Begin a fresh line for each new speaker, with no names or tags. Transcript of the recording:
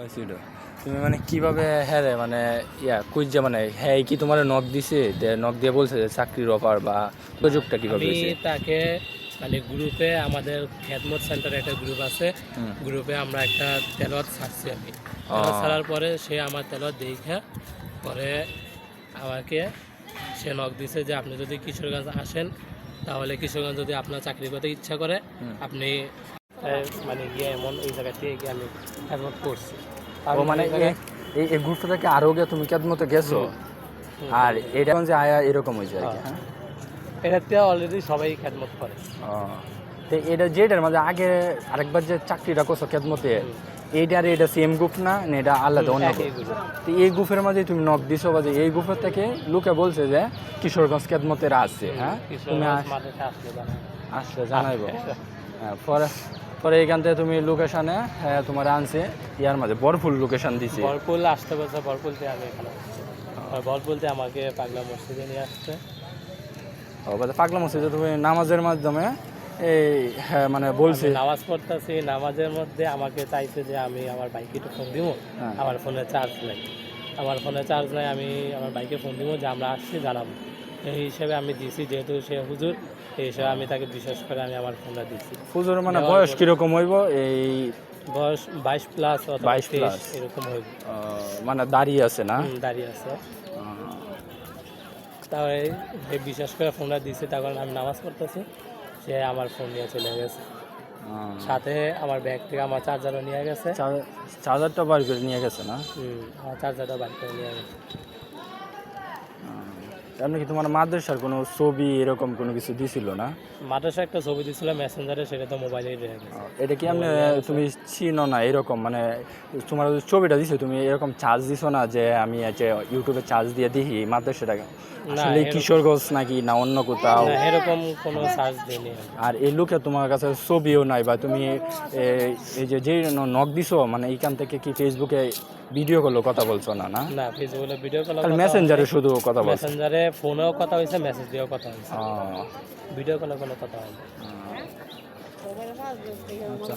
হয়েছিল তুমি মানে কীভাবে হ্যাঁ রে মানে ইয়া কুইজা মানে হ্যাঁ কি তোমার নক দিছে? নক দিয়ে বলছে যে চাকরির অফার বা সুযোগটা কীভাবে হয়েছে?
তাকে মানে গ্রুপে আমাদের খেদমত সেন্টারে একটা গ্রুপ আছে। গ্রুপে আমরা একটা তেলত ছাড়ছি আমি। তেলত ছাড়ার পরে সে আমার তেলত দেখে পরে আমাকে সে নক দিছে যে আপনি যদি কিশোরগঞ্জ আসেন তাহলে কিশোরগঞ্জ যদি আপনার চাকরি করতে ইচ্ছা করে আপনি মানে গিয়ে এমন এই জায়গা থেকে গিয়ে আমি খেদমত করছি
ও মানে এই এই গ্রুপটা থেকে আরও গে তুমি কেমন গেছো? আর এটা যে আয়া এরকম হয়েছে আর কি হ্যাঁ।
এটাতে অলরেডি সবাই খেদমত করে।
তো এটা যেটার মাঝে আগে আরেকবার যে চাকরিটা করছ কেদমতে এইটা আর এটা সেম গ্রুপ না? এটা আলাদা অন্য। তো এই গ্রুপের মাঝে তুমি নক দিছো বা যে এই গ্রুপের থেকে লোকে বলছে যে কিশোরগঞ্জ কেদমতের আছে হ্যাঁ? তুমি
আসলে
জানাইবো। হ্যাঁ পরে পরে এখান থেকে তুমি লোকেশনে হ্যাঁ তোমার আনছে ইয়ার মাঝে বরফুল লোকেশন দিছে।
বরপুল আসতে বলছে বরপুলতে আমি এখানে। আর বরপুলতে আমাকে পাগলা মসজিদে নিয়ে আসছে।
ও, পাগলা মসজিদে তুমি নামাজের মাধ্যমে এই হ্যাঁ মানে বলছি।
নামাজ পড়তেছি নামাজের মধ্যে আমাকে চাইছে যে আমি আমার বাইকে একটু ফোন দিব
হ্যাঁ।
আমার ফোনে চার্জ নাই। আমার ফোনে চার্জ নাই আমি আমার বাইকে ফোন দিব যে আমরা আসছি জানাব এই হিসেবে আমি দিছি যেহেতু সে হুজুর এই হিসেবে আমি তাকে বিশ্বাস করে আমি আমার ফোনটা দিছি।
হুজুর মানে বয়স কীরকম হইব? এই
বয়স বাইশ প্লাস
22
তেইশ এরকম হইব।
মানে দাঁড়িয়ে আছে না?
দাঁড়িয়ে আছে। এই বিশ্বাস করে ফোনটা দিছে কারণে আমি নামাজ পড়তেছি। সে আমার ফোন নিয়ে চলে গেছে। সাথে আমার ব্যাগ থেকে আমার চার্জারও নিয়ে গেছে।
চার্জারটা বার করে নিয়ে গেছে না?
আমার চার্জারটা বার করে নিয়ে গেছে।
এমনি কি তোমার মাদ্রাসার কোনো ছবি এরকম কোনো কিছু দিছিল না?
মাদ্রাসা একটা ছবি দিছিল মেসেঞ্জারে সেটা তো গেছে।
এটা কি এমনি তুমি চিনো না এরকম? মানে তোমার ছবিটা দিছো তুমি এরকম চার্জ দিছো না যে আমি যে ইউটিউবে চার্জ দিয়ে দেখি মাদ্রাসাটাকে আসলে কিশোরগঞ্জ নাকি না অন্য কোথাও?
এরকম কোনো চার্জ দিইনি
আর এই লোকে তোমার কাছে ছবিও নাই বা তুমি এই যে যে নক দিছো মানে এইখান থেকে কি ফেসবুকে ভিডিও করল কথা বলছো না না?
না ফেসবুকে ভিডিও কল
মেসেঞ্জারে শুধু কথা বলছো।
মেসেঞ্জারে ফোনেও কথা হয়েছে মেসেজ দিয়েও কথা হয়েছে। ভিডিও কলে কোনো কথা হয়নি।
আচ্ছা।